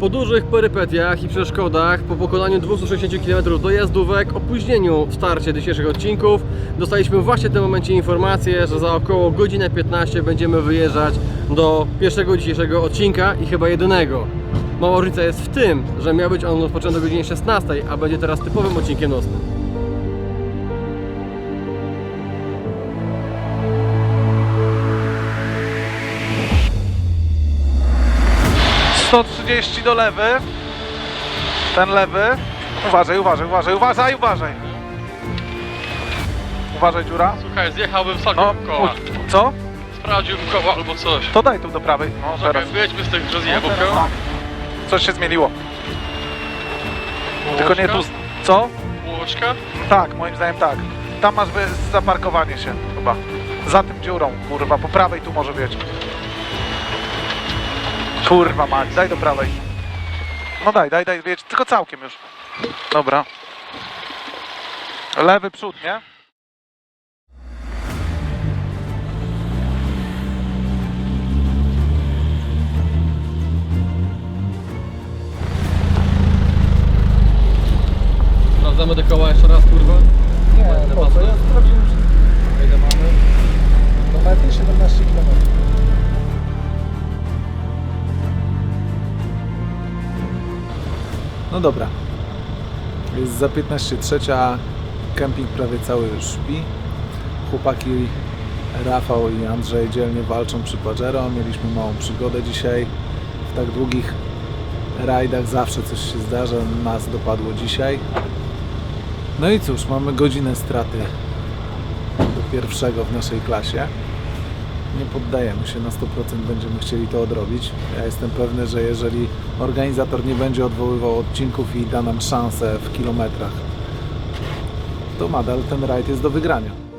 Po dużych perypetiach i przeszkodach, po pokonaniu 260 km dojazdówek, opóźnieniu w starcie dzisiejszych odcinków, dostaliśmy właśnie w tym momencie informację, że za około godzinę 15 będziemy wyjeżdżać do pierwszego dzisiejszego odcinka i chyba jedynego. Mała różnica jest w tym, że miał być on rozpoczęty o godzinie 16, a będzie teraz typowym odcinkiem nocnym. Sto trzydzieści do lewy. Ten lewy. Uważaj, uważaj, uważaj, uważaj, uważaj. Uważaj, dziura. Słuchaj, zjechałbym No, sobie koła. u- co? Sprawdziłbym koła albo coś. To daj tu do prawej. No, Czekaj, teraz. wyjedźmy z tych rozjebów. No, teraz. Coś się zmieniło. Tylko nie tu. Co? Łoczka? Tak, moim zdaniem tak. Tam masz by zaparkowanie się chyba. Za tym dziurą, kurwa, po prawej tu może być. Kurwa mać, daj do prawej. No daj, daj, daj, wiecie, tylko całkiem już. Dobra. Lewy przód, nie? Sprawdzamy te koła jeszcze raz, kurwa. Nie, po co? Ja sprawdziłem wszystko. No dobra. Jest za 15 trzecia. Kemping prawie cały już śpi. Chłopaki Rafał i Andrzej dzielnie walczą przy Pajero. Mieliśmy małą przygodę dzisiaj. W tak długich rajdach zawsze coś się zdarza. Nas dopadło dzisiaj. No i cóż, mamy godzinę straty do pierwszego w naszej klasie. Nie poddajemy się na 100%, będziemy chcieli to odrobić. Ja jestem pewny, że jeżeli organizator nie będzie odwoływał odcinków i da nam szansę w kilometrach, to nadal ten rajd jest do wygrania.